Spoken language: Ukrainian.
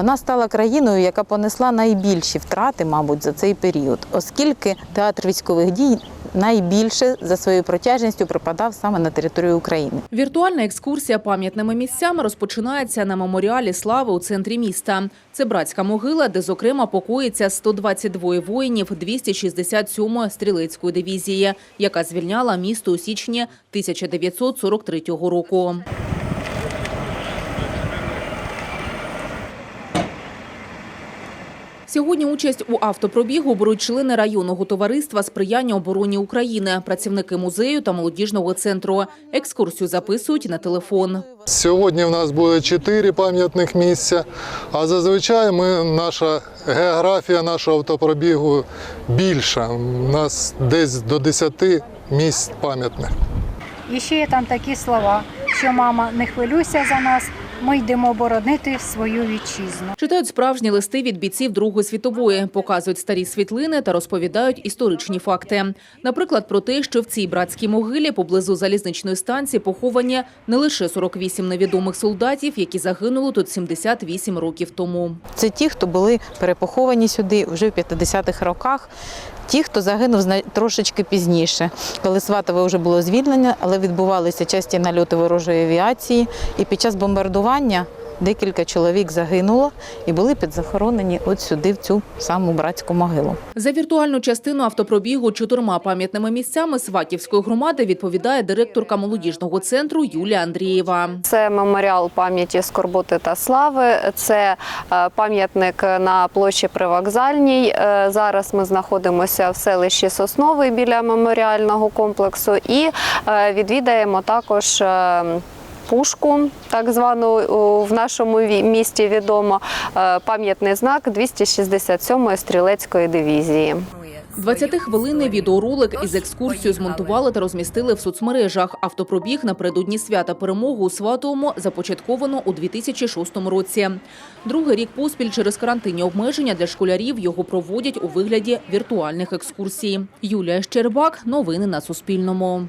Вона стала країною, яка понесла найбільші втрати, мабуть, за цей період, оскільки театр військових дій найбільше за своєю протяжністю припадав саме на територію України. Віртуальна екскурсія пам'ятними місцями розпочинається на меморіалі слави у центрі міста. Це братська могила, де, зокрема, покоїться 122 воїнів 267-ї стрілецької дивізії, яка звільняла місто у січні 1943 року. Сьогодні участь у автопробігу беруть члени районного товариства сприяння обороні України, працівники музею та молодіжного центру. Екскурсію записують на телефон. Сьогодні в нас буде чотири пам'ятних місця, а зазвичай ми, наша географія нашого автопробігу більша. У нас десь до 10 місць пам'ятних. І ще є там такі слова, що мама, не хвилюйся за нас, ми йдемо боронити свою вітчизну. Читають справжні листи від бійців Другої світової, показують старі світлини та розповідають історичні факти. Наприклад, про те, що в цій братській могилі поблизу залізничної станції поховані не лише 48 невідомих солдатів, які загинули тут 78 років тому. Це ті, хто були перепоховані сюди вже в 50-х роках. Ті, хто загинув трошечки пізніше, коли Сватове вже було звільнення, але відбувалися часті нальоти ворожої авіації. І під час бомбардування декілька чоловік загинуло і були підзахоронені от сюди, в цю саму братську могилу. За віртуальну частину автопробігу чотирма пам'ятними місцями Сватівської громади відповідає директорка молодіжного центру Юлія Андрієва. Це меморіал пам'яті скорботи та слави. Це е, пам'ятник на площі Привокзальній. Е, Зараз ми знаходимося в селищі Сосновий біля меморіального комплексу і е, відвідаємо також. Пушку, так звану в нашому місті відомо е, пам'ятний знак 267-ї стрілецької дивізії. 20-хвилинний відеоролик із екскурсією змонтували та розмістили в соцмережах. Автопробіг напередодні свята перемоги у Сватовому започатковано у 2006 році. Другий рік поспіль через карантинні обмеження для школярів його проводять у вигляді віртуальних екскурсій. Юлія Щербак. Новини на Суспільному.